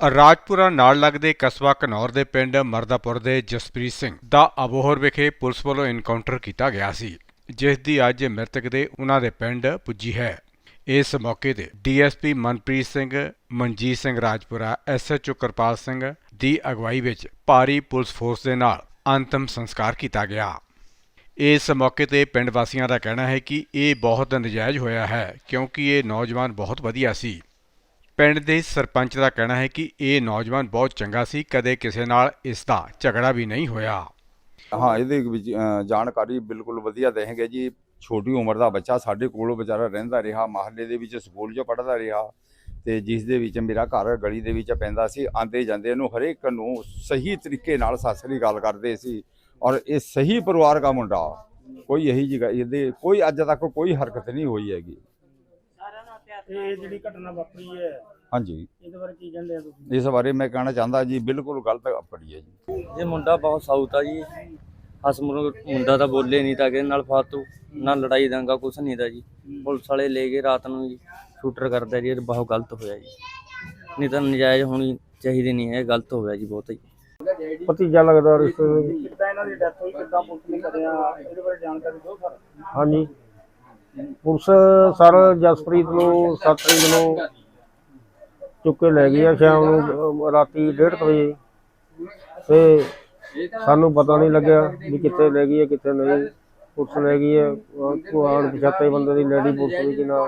ਰਾਜਪੁਰਾ ਨਾਲ ਲੱਗਦੇ ਕਸਬਾ ਘਨੌਰ ਦੇ ਪਿੰਡ ਮਰਦਾਪੁਰ ਦੇ ਜਸਪ੍ਰੀਤ ਸਿੰਘ ਦਾ ਅਬੋਹਰ ਵਿਖੇ ਪੁਲਿਸ ਵੱਲੋਂ ਇਨਕਾਊਂਟਰ ਕੀਤਾ ਗਿਆ ਸੀ, ਜਿਸ ਦੀ ਅੱਜ ਮ੍ਰਿਤਕ ਦੇ ਉਹਨਾਂ ਦੇ ਪਿੰਡ ਪੁੱਜੀ ਹੈ। ਇਸ ਮੌਕੇ ਤੇ ਡੀਐਸਪੀ ਮਨਪ੍ਰੀਤ ਸਿੰਘ, ਮਨਜੀਤ ਸਿੰਘ ਰਾਜਪੁਰਾ ਐਸਐਚਓ ਕਿਰਪਾਲ ਸਿੰਘ ਦੀ ਅਗਵਾਈ ਵਿੱਚ ਭਾਰੀ ਪੁਲਿਸ ਫੋਰਸ ਦੇ ਨਾਲ ਅੰਤਮ ਸੰਸਕਾਰ ਕੀਤਾ ਗਿਆ। ਇਸ ਮੌਕੇ ਤੇ ਪਿੰਡ ਵਾਸੀਆਂ ਦਾ ਕਹਿਣਾ ਹੈ ਕਿ ਇਹ ਬਹੁਤ ਨਜਾਇਜ਼ ਹੋਇਆ ਹੈ, ਕਿਉਂਕਿ ਇਹ ਨੌਜਵਾਨ ਬਹੁਤ ਵਧੀਆ ਸੀ। ਪਿੰਡ ਦੇ ਸਰਪੰਚ ਦਾ ਕਹਿਣਾ ਹੈ ਕਿ ਇਹ ਨੌਜਵਾਨ ਬਹੁਤ ਚੰਗਾ ਸੀ, ਕਦੇ ਕਿਸੇ ਨਾਲ ਇਸ ਦਾ ਝਗੜਾ ਵੀ ਨਹੀਂ ਹੋਇਆ। ਹਾਂ, ਇਹਦੇ ਵਿੱਚ ਜਾਣਕਾਰੀ ਬਿਲਕੁਲ ਵਧੀਆ ਦੇਣਗੇ ਜੀ। ਛੋਟੀ ਉਮਰ ਦਾ ਬੱਚਾ ਸਾਡੇ ਕੋਲ ਵਿਚਾਰਾ ਰਹਿੰਦਾ ਰਿਹਾ, ਮਹੱਲੇ ਦੇ ਵਿੱਚ ਸਕੂਲ 'ਚ ਪੜ੍ਹਦਾ ਰਿਹਾ ਤੇ ਜਿਸ ਦੇ ਵਿੱਚ ਮੇਰਾ ਘਰ ਗਲੀ ਦੇ ਵਿੱਚ ਪੈਂਦਾ ਸੀ, ਆਂਦੇ ਜਾਂਦੇ ਨੂੰ ਹਰੇਕ ਨੂੰ ਸਹੀ ਤਰੀਕੇ ਨਾਲ ਸਤਿ ਸ੍ਰੀ ਅਕਾਲ ਕਰਦੇ ਸੀ ਔਰ ਇਹ ਸਹੀ ਪਰਿਵਾਰ ਦਾ ਮੁੰਡਾ, ਕੋਈ ਇਹੀ ਜਗ੍ਹਾ ਇਹਦੇ ਕੋਈ ਅੱਜ ਤੱਕ ਕੋਈ ਹਰਕਤ ਨਹੀਂ ਹੋਈ ਹੈਗੀ। ਇਹ ਜਿਹੜੀ ਘਟਨਾ ਵਾਪਰੀ ਹੈ ਹਾਂਜੀ। ਇਹਦੇ ਬਾਰੇ ਕੀ ਕਹਿੰਦੇ ਆ ਤੁਸੀਂ? ਇਸ ਬਾਰੇ ਮੈਂ ਕਹਿਣਾ ਚਾਹੁੰਦਾ ਜੀ ਬਿਲਕੁਲ ਗਲਤ ਪੜੀ ਹੈ ਜੀ। ਇਹ ਮੁੰਡਾ ਬਹੁਤ ਸਾਊ ਤਾ ਜੀ। ਹਸਮੁਰ ਮੁੰਡਾ ਤਾਂ ਬੋਲੇ ਨਹੀਂ ਤਾਂ ਕਿਸੇ ਨਾਲ ਫਾਤੂ ਨਾ ਲੜਾਈ ਦੰਗਾ ਕੁਛ ਨਹੀਂ ਦਾ ਜੀ। ਪੁਲਿਸ ਵਾਲੇ ਲੈ ਗਏ ਰਾਤ ਨੂੰ ਜੀ ਸ਼ੂਟਰ ਕਰਦਾ ਜੀ ਇਹ ਬਹੁਤ ਗਲਤ ਹੋਇਆ ਜੀ। ਨਹੀਂ ਤਾਂ ਨਜਾਇਜ਼ ਹੋਣੀ ਚਾਹੀਦੀ ਨਹੀਂ ਹੈ ਇਹ ਗਲਤ ਹੋਇਆ ਜੀ ਬਹੁਤ ਹੀ ਭਤੀਜਾ ਲੱਗਦਾ ਰਿਸ਼ਤੇ ਕਿੱਦਾਂ ਇਹਨਾਂ ਦੀ ਡੈਥ ਹੋਈ ਕਿੱਦਾਂ ਪੁਲਿਸ ਨੇ ਕਰਿਆ ਇਹਦੇ ਬਾਰੇ ਜਾਣਕਾਰੀ ਦਿਓ ਸਰ। ਹਾਂਜੀ। ਪੁਲਿਸ ਸਰ ਜਸਪ੍ਰੀਤ ਨੂੰ 7 ਤਰੀਕ ਨੂੰ ਚੁੱਕ ਕੇ ਲੈ ਗਈ ਆ ਸ਼ਾਮ ਨੂੰ ਰਾਤੀ 1:30 ਵਜੇ। ਤੇ ਸਾਨੂੰ ਪਤਾ ਨਹੀਂ ਲੱਗਿਆ ਵੀ ਕਿੱਥੇ ਲੈ ਗਈ ਹੈ, ਕਿੱਥੇ ਨਹੀਂ। ਪੁਲਿਸ ਲੈ ਗਈ ਹੈ, ਉਹ ਆਣ ਪਛਾਤੇ ਬੰਦੇ ਦੀ ਲੇਡੀ ਪੁਲਿਸ ਵੀ ਜਿਹਨਾਂ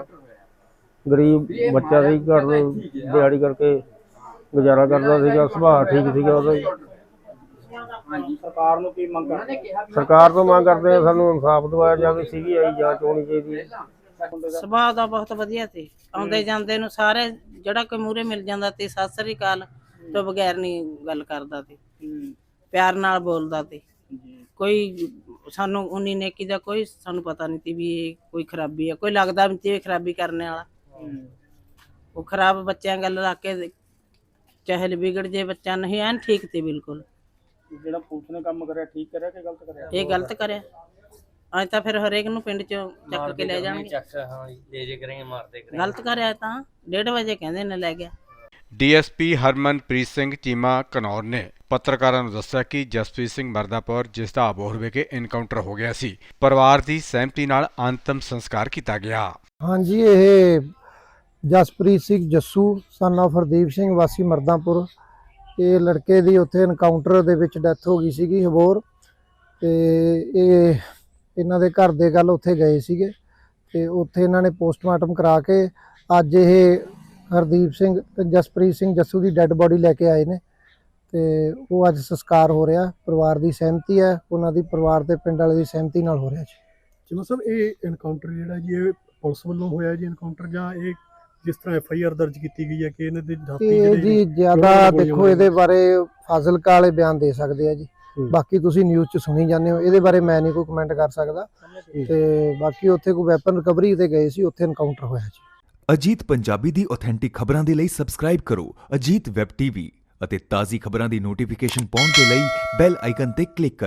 ਗਰੀਬ ਬੱਚਾ ਸੀ, ਘਰ ਦੇ ਦਿਹਾੜੀ ਕਰਕੇ ਗੁਜ਼ਾਰਾ ਕਰਦਾ ਸੀਗਾ, ਸੁਭਾਅ ਠੀਕ ਸੀਗਾ ਉਹਦਾ ਸਰਕਾਰ ਨੂੰ ਕੀ ਮੰਗ ਕਰਦੇ ਸਰਕਾਰ ਤੋਂ ਮੰਗ ਕਰਦੇ ਆ ਸਾਨੂੰ ਇਨਸਾਫ ਦਿਵਾਇਆ ਜਾਵੇ ਸੀਗੀ ਆਈ ਜਾਂਚ ਹੋਣੀ ਚਾਹੀਦੀ ਹੈ। ਸੁਭਾਅ ਦਾ ਬਹੁਤ ਵਧੀਆ ਸੀ। ਆਉਂਦੇ ਜਾਂਦੇ ਨੂੰ ਸਾਰੇ ਜਿਹੜਾ ਕੋਈ ਮੂਰੇ ਮਿਲ ਜਾਂਦਾ ਤੇ ਸਤਿ ਸ੍ਰੀ ਅਕਾਲ ਤੋਂ ਬਗੈਰ ਨਹੀਂ ਗੱਲ ਕਰਦਾ ਤੇ ਪਿਆਰ ਨਾਲ ਬੋਲਦਾ ਤੇ ਕੋਈ ਸਾਨੂੰ ਉਨੀ ਨੇਕੀ ਦਾ ਕੋਈ ਸਾਨੂੰ ਪਤਾ ਨਹੀਂ ਸੀ ਵੀ ਇਹ ਕੋਈ ਖਰਾਬੀ ਹੈ ਕੋਈ ਲੱਗਦਾ ਵੀ ਤੇ ਖਰਾਬੀ ਕਰਨ ਵਾਲਾ। ਉਹ ਖਰਾਬ ਬੱਚਿਆਂ ਗੱਲ ਲਾ ਕੇ ਚਾਹੇ ਵਿਗੜ ਜੇ ਬੱਚਾ ਨਹੀਂ ਐਨ ਠੀਕ ਤੇ ਬਿਲਕੁਲ। ਜਿਹੜਾ ਪੁਲਿਸ ਨੇ ਕੰਮ ਕਰਿਆ ਠੀਕ ਕਰਿਆ ਕਿ ਗਲਤ ਕਰਿਆ? ਇਹ ਗਲਤ ਕਰਿਆ। ਅੱਜ ਤਾਂ ਫਿਰ ਹਰੇਕ ਨੂੰ ਪਿੰਡ ਚੋਂ ਚੱਕ ਕੇ ਲੈ ਜਾਣਗੇ। ਚੱਕ ਹਾਂ ਜੀ ਲੈ ਜੇ ਕਰਾਂਗੇ ਮਾਰਦੇ ਕਰਾਂਗੇ ਗਲਤ ਕਰਿਆ ਤਾਂ 1:30 ਵਜੇ ਕਹਿੰਦੇ ਨੇ ਲੈ ਗਿਆ। ਡੀਐਸਪੀ ਹਰਮਨਪ੍ਰੀਤ ਸਿੰਘ ਚੀਮਾ ਘਨੌਰ ਨੇ ਪੱਤਰਕਾਰਾਂ ਨੂੰ ਦੱਸਿਆ ਕਿ ਜਸਪ੍ਰੀਤ ਸਿੰਘ ਮਰਦਾਪੁਰ ਜਿਸ ਦਾ ਅਬੋਹਰ ਵਿਖੇ ਐਨਕਾਊਂਟਰ ਹੋ ਗਿਆ ਸੀ ਪਰਿਵਾਰ ਦੀ ਸਹਿਮਤੀ ਨਾਲ ਅੰਤਮ ਸੰਸਕਾਰ ਕੀਤਾ ਗਿਆ। ਹਾਂਜੀ ਇਹ ਜਸਪ੍ਰੀਤ ਸਿੰਘ ਜੱਸੂ son of ਹਰਦੀਪ ਸਿੰਘ ਵਾਸੀ ਮਰਦਾਂਪੁਰ ਇਹ ਲੜਕੇ ਦੀ ਉੱਥੇ ਐਨਕਾਊਂਟਰ ਦੇ ਵਿੱਚ ਡੈਥ ਹੋ ਗਈ ਸੀਗੀ ਹਬੋਰ ਤੇ ਇਹ ਇਹਨਾਂ ਦੇ ਘਰ ਦੇ ਗੱਲ ਉੱਥੇ ਗਏ ਸੀਗੇ ਤੇ ਉੱਥੇ ਇਹਨਾਂ ਨੇ ਪੋਸਟਮਾਰਟਮ ਕਰਾ ਕੇ ਅੱਜ ਇਹ ਹਰਦੀਪ ਸਿੰਘ ਤੇ ਜਸਪ੍ਰੀਤ ਸਿੰਘ ਜੱਸੂ ਦੀ ਡੈੱਡ ਬੋਡੀ ਲੈ ਕੇ ਆਏ ਨੇ ਤੇ ਉਹ ਅੱਜ ਸੰਸਕਾਰ ਹੋ ਰਿਹਾ, ਪਰਿਵਾਰ ਦੀ ਸਹਿਮਤੀ ਹੈ, ਉਹਨਾਂ ਦੀ ਪਰਿਵਾਰ ਦੇ ਪਿੰਡ ਵਾਲੇ ਦੀ ਸਹਿਮਤੀ ਨਾਲ ਹੋ ਰਿਹਾ ਜੀ। ਜਿਵੇਂ ਸਭ ਇਹ ਐਨਕਾਊਂਟਰ ਜਿਹੜਾ ਜੀ, ਇਹ ਪੁਲਿਸ ਵੱਲੋਂ ਹੋਇਆ ਜੀ ਐਨਕਾਊਂਟਰ ਜਾਂ ਇਹ ਜਿਸ ਤਰ੍ਹਾਂ ਐਫ ਆਈ ਆਰ ਦਰਜ ਕੀਤੀ ਗਈ ਹੈ ਕਿ ਇਹਨਾਂ ਦੇ ਇਹ ਜਿਹੜੇ ਜੀ ਜ਼ਿਆਦਾ ਦੇਖੋ ਇਹਦੇ ਬਾਰੇ ਫਾਜ਼ਿਲਕਾ ਵਾਲੇ ਬਿਆਨ ਦੇ ਸਕਦੇ ਆ ਜੀ। ਬਾਕੀ ਤੁਸੀਂ ਨਿਊਜ਼ 'ਚ ਸੁਣੀ ਜਾਂਦੇ ਹੋ ਇਹਦੇ ਬਾਰੇ ਮੈਂ ਨਹੀਂ ਕੋਈ ਕਮੈਂਟ ਕਰ ਸਕਦਾ। ਤੇ ਬਾਕੀ ਉੱਥੇ ਕੋਈ ਵੈਪਨ ਰਿਕਵਰੀ ਤੇ ਗਏ ਸੀ ਉੱਥੇ ਐਨਕਾਊਂਟਰ ਹੋਇਆ ਜੀ। ਅਜੀਤ ਪੰਜਾਬੀ ਦੀ ਆਥੈਂਟਿਕ ਖਬਰਾਂ ਦੇ ਲਈ ਸਬਸਕ੍ਰਾਈਬ ਕਰੋ ਅਜੀਤ ਵੈਬ ਟੀਵੀ ਅਤੇ ਤਾਜ਼ੀ ਖਬਰਾਂ ਦੀ ਨੋਟੀਫਿਕੇਸ਼ਨ ਪਾਉਣ ਦੇ ਲਈ ਬੈਲ ਆਈਕਨ ਤੇ ਕਲਿੱਕ ਕਰੋ।